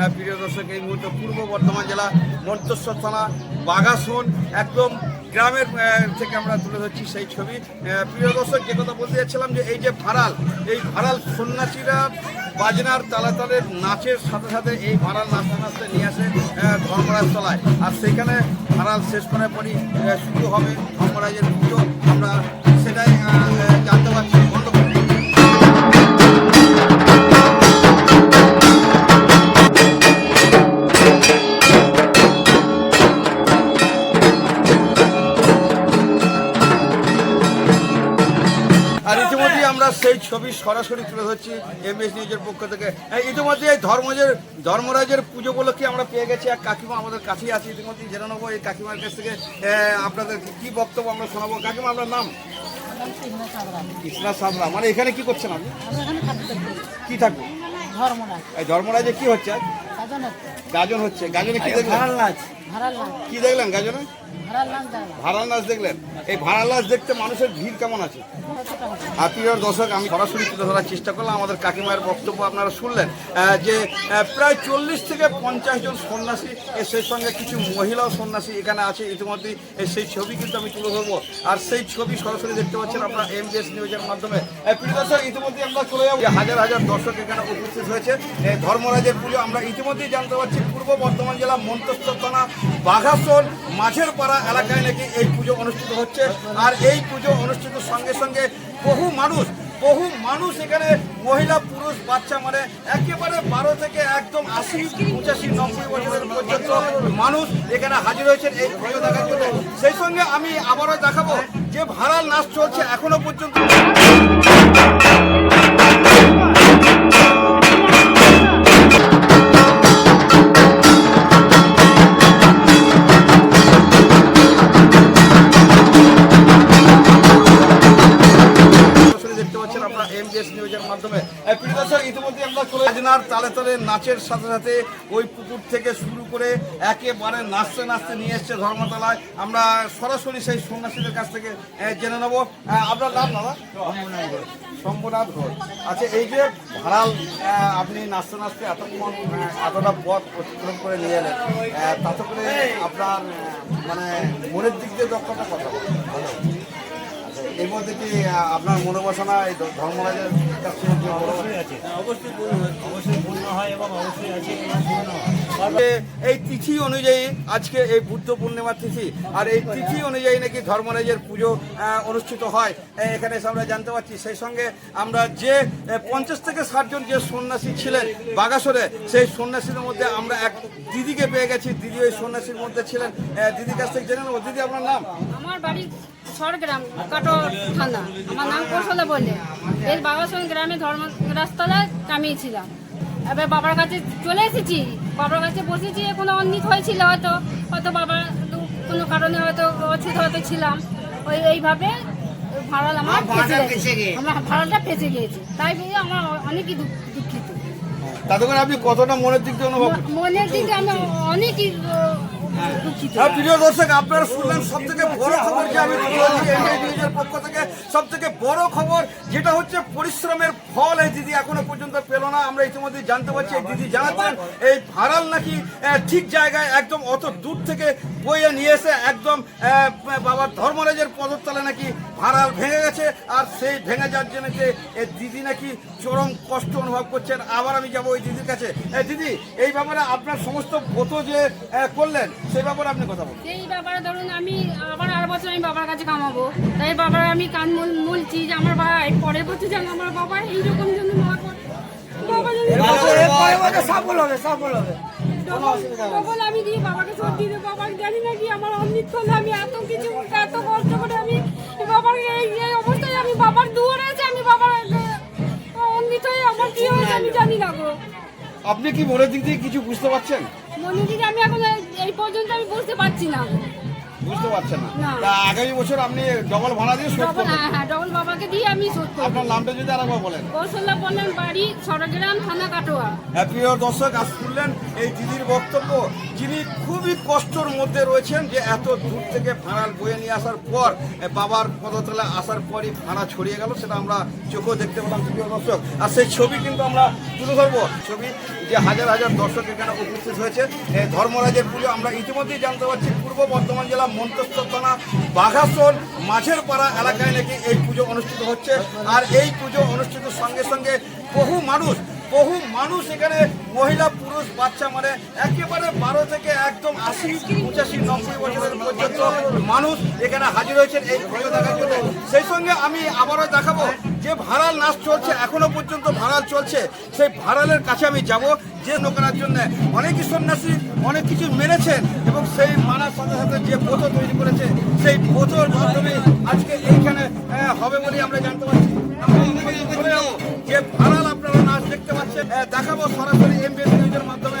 আহ, প্রিয় দর্শক এই মুহূর্তে পূর্ব বর্ধমান জেলা মন্তেশ্বর থানা বাগাসন একদম গ্রামের থেকে আমরা তুলে ধরছি সেই ছবি। প্রিয় দর্শক যে কথা বলতে যাচ্ছিলাম যে এই যে ভাড়াল এই ভাড়াল সন্ন্যাসীরা বাজনার তালাতালের নাচের সাথে সাথে এই ভাড়াল নাচতে নাচতে নিয়ে আসে ধর্মরাজ তলায়। আর সেখানে ভাড়াল শেষ করার পরই শুরু হবে ধর্মরাজের পুজো। আমরা সেটাই জানতে পারছি। ইতিমধ্যে আমরা সেই ছবি সরাসরি তুলে ধরছি এমএস নিউজের পক্ষ থেকে। ইতিমধ্যে এই ধর্মজের ধর্মরাজের পুজো উপলক্ষে আমরা পেয়ে গেছি এক কাকিমা আমাদের কাছেই আছে। ইতিমধ্যে জেনে নেব এই কাকিমার কাছ থেকে আপনাদের কি বক্তব্য আমরা শোনাবো? কাকিমা আপনার নাম? কৃষ্ণা সাবরা মানে এখানে কি করছেন আপনি? কি থাকব? ধর্মরাজ এই ধর্মরাজে কি হচ্ছে? গাজন হচ্ছে। গাজনে কি দেখলেন? কি দেখলেন গাজনে? ভাড়াল নাচ দেখলেন? এই ভাড়াল নাচ দেখতে মানুষের ভিড় কেমন আছে? প্রিয় দর্শক, আমি সরাসরি তুলে ধরার চেষ্টা করলাম। আমাদের কাকিমায়ের বক্তব্য আপনারা শুনলেন যে প্রায় চল্লিশ থেকে পঞ্চাশ জন সন্ন্যাসী সেই সঙ্গে কিছু মহিলাও সন্ন্যাসী এখানে আছে। ইতিমধ্যেই সেই ছবি কিন্তু আমি তুলে ধরবো। আর সেই ছবি সরাসরি দেখতে পাচ্ছেন আপনারা এমবিএস নিউজের মাধ্যমে। প্রিয় দর্শক ইতিমধ্যে আমরা চলে যাব। হাজার হাজার দর্শক এখানে উপস্থিত হয়েছে। এই ধর্মরাজের পুজো আমরা ইতিমধ্যেই জানতে পারছি। পূর্ব বর্ধমান জেলা মন্তস্থ থানা বাঘাসন মাঝের পাড়া এলাকায় নাকি এই পুজো অনুষ্ঠিত হচ্ছে। আর এই পুজো অনুষ্ঠিত সঙ্গে সঙ্গে বহু মানুষ বহু মানুষ এখানে মহিলা, পুরুষ, বাচ্চা মানে একেবারে বারো থেকে একদম আশি, পঁচাশি, নব্বই বছরের পর্যন্ত মানুষ এখানে হাজির হয়েছেন এই পুজো দেখার জন্য। সেই সঙ্গে আমি আবারও দেখাবো যে ভাড়াল নাচ চলছে এখনও পর্যন্ত। বাজনার তালে তালে নাচের সাথে সাথে ওই পুকুর থেকে শুরু করে একেবারে নাচতে নাচতে নিয়ে এসছে ধর্মতলায়। আমরা সরাসরি সেই সন্ন্যাসীদের কাছ থেকে জেনে নেব। আপনার নাম দাদা? শম্ভুনাথ ঘোষ। আচ্ছা এই যে ভাড়াল আপনি নাচতে নাচতে এতক্ষণ এতটা পথ অতিক্রম করে নিয়ে এলেন তাতে করে আপনার মানে মনের দিক দিয়ে দক্ষতা কথা বলেন এর মধ্যে কি আপনার মনোবাসনা এই ধর্মরাজের কাছে কি আছে। অবশ্যই পূর্ণ হয়। অবশ্যই পূর্ণ হয় এবং অবশ্যই আছে এই তিথি অনুযায়ী আজকে এই বুদ্ধ পূর্ণিমার তিথি আর এই তিথি অনুযায়ী নাকি ধর্মরাজের পুজো অনুষ্ঠিত হয় এখানে এসে আমরা জানতে পারছি। সেই সঙ্গে আমরা যে পঞ্চাশ থেকে ষাট জন যে সন্ন্যাসী ছিলেন বাগাসরে সেই সন্ন্যাসীর মধ্যে আমরা এক দিদিকে পেয়ে গেছি। দিদি ওই সন্ন্যাসীর মধ্যে ছিলেন। দিদির কাছ থেকে জেনে নেব। দিদি আপনার নাম? আমার বাড়ি সরগ্রাম কাটো থানা। আমার নাম কৌশলা বলে। এর বাবার সঙ্গে গ্রামে ধর্ম রাস্তায় কামিয়েছিলাম। এবার বাবার কাছে চলে এসেছি। বাবার কাছে বসেছি কোনো অন্নিত হয়েছিল হয়তো। হয়তো বাবার কোনো কারণে হয়তো অচিত হয়তো ছিলাম। ওই এইভাবে ভাড়াল আমার ফেসে গেছে। আমার ভাড়ালটা ফেসে গিয়েছে তাই বলে আমার অনেকই দুঃখ- দুঃখিত তাতে আপনি কতটা মনের দিক দিয়ে অনুভব মনের দিকে আমি অনেকই হ্যাঁ প্রিয় দর্শক আপনারা শুনলেন সব থেকে বড় খবর যে আমি পক্ষ থেকে সব থেকে বড় খবর যেটা হচ্ছে পরিশ্রমের ফল এই দিদি এখনও পর্যন্ত পেল না। আমরা ইতিমধ্যে জানতে পারছি এই দিদি জানাচ্ছেন এই ভাড়াল নাকি ঠিক জায়গায় একদম অত দূর থেকে বইয়ে নিয়ে এসে একদম বাবার ধর্মরাজের পদতলে নাকি ভাড়াল ভেঙে গেছে আর সেই ভেঙে যাওয়ার জন্য যে দিদি নাকি চরম কষ্ট অনুভব করছেন। আবার আমি যাব ওই দিদির কাছে। দিদি এই ব্যাপারে আপনার সমস্ত ব্রত যে করলেন সেই ব্যাপারে আপনি কথা বলুন। এই ব্যাপারে ধরুন আমি আবার আর বছর আমি বাবার কাছে কামাবো। তাই বাবার আমি কান মূল মূলছি যে আমার ভাই পরের বছর যেন আমার বাবা এইরকম যেন না করে। বাবা যেন সফল হবে সফল হবে। আমি দিয়ে বাবাকে সত্যি দিয়ে বাবাকে জানি না কি আমার আমি এত কিছু এত কষ্ট করে আমি বাবার এই এই অবস্থায় আমি বাবার দুয়ারে আছে আমি বাবার অমৃত হয়ে আমার কি হয়েছে আমি জানি না গো। আপনি কি মনের দিক দিয়ে কিছু বুঝতে পারছেন মনে দিকে আমি এখন এই- পর্যন্ত আমি বুঝতে পারছি না। বুঝতে পারছেন না। তা আগামী বছর আপনি ডবল ভাড়া দিয়ে শোধ করবেন। হ্যাঁ ডবল বাবাকে দিয়ে আমি শোধ করব। আপনার নামটা যদি আরেকবার বলেন। কৌশল্যা বললেন বাড়ি সরগ্রাম থানা কাটোয়া। হ্যাঁ, প্রিয় দর্শক আজ শুনলেন এই দিদির বক্তব্য। যিনি খুবই কষ্টর মধ্যে রয়েছেন যে এত দূর থেকে ভাড়াল বয়ে নিয়ে আসার পর বাবার পদতলে আসার পরই ভাড়া ছড়িয়ে গেল সেটা আমরা চোখেও দেখতে পেলাম প্রিয় দর্শক। আর সেই ছবি কিন্তু আমরা তুলে ধরবো। ছবি যে হাজার হাজার দর্শক এখানে উপস্থিত হয়েছে। ধর্মরাজের পুজো আমরা ইতিমধ্যেই জানতে পারছি পূর্ব বর্ধমান জেলা মন্তস্থ থানা বাঘাসন মাঝের পাড়া এলাকায় নাকি এই পুজো অনুষ্ঠিত হচ্ছে। আর এই পুজো অনুষ্ঠিতের সঙ্গে সঙ্গে বহু মানুষ বহু মানুষ এখানে মহিলা, পুরুষ, বাচ্চা মানে একেবারে বারো থেকে একদম আশি, পঁচাশি, নব্বই বছরের পর্যন্ত মানুষ এখানে হাজির হয়েছেন এই পুজো দেখার জন্য। সেই সঙ্গে আমি আবারও দেখাবো যে ভাড়াল নাচ চলছে, এখনও পর্যন্ত ভাড়াল চলছে। সেই ভাড়ালের কাছে আমি যাব, যে করার জন্য। অনেকই সন্ন্যাসী অনেক কিছু মেনেছেন এবং সেই মানার সাথে সাথে যে বোধ তৈরি করেছে সেই বোধর মাধ্যমে আজকে এইখানে আহ, হবে বলে আমরা জানতে পারছি। যে ভাড়াল আপনারা নাচ দেখতে পাচ্ছেন আহ, দেখাবো সরাসরি এমবিএস নিউজের মাধ্যমে।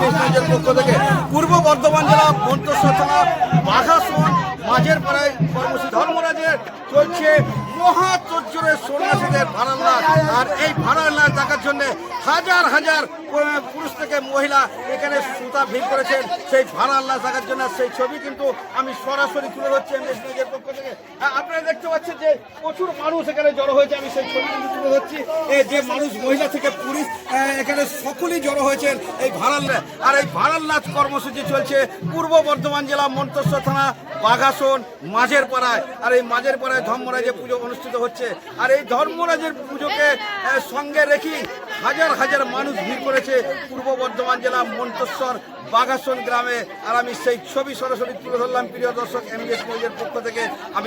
হচ্ছে পক্ষ থেকে পূর্ব বর্ধমান জেলা মন্তস্ব থানা মাঝের পাড়ায় কর্মসূচি ধর্মরাজের চলছে মহাতজ্জরের সন্ন্যাসীদের ভাড়ার নাচ আর এই ভাড়ার নাচ দেখার জন্য হাজার হাজার পুরুষ থেকে মহিলা এখানে সুতা ভিড় করেছেন। সেই ভাড়ার নাচ দেখার জন্য সেই ছবি কিন্তু আমি সরাসরি তুলে ধরছি এমএস নিউজের পক্ষ থেকে। আপনারা দেখতে পাচ্ছেন যে প্রচুর মানুষ এখানে জড়ো হয়েছে, আমি সেই ছবি কিন্তু তুলে ধরছি। যে মানুষ মহিলা থেকে পুরুষ এখানে সকলেই জড়ো হয়েছেন এই নাচ। আর এই ভাড়াল নাচ কর্মসূচি চলছে পূর্ব বর্ধমান জেলা মন্তস্ব থানা, বাঘাসন মাঝের পাড়ায় আর এই মাঝের পাড়ায় ধর্মরাজের পুজো অনুষ্ঠিত হচ্ছে। আর এই ধর্মরাজের পুজোকে সঙ্গে রেখে হাজার হাজার মানুষ ভিড় করেছে পূর্ব বর্ধমান জেলা মন্তেশ্বর, বাঘাসন গ্রামে। আর আমি সেই ছবি সরাসরি তুলে ধরলাম, প্রিয় দর্শক এমবিএস নিউজের পক্ষ থেকে। আমি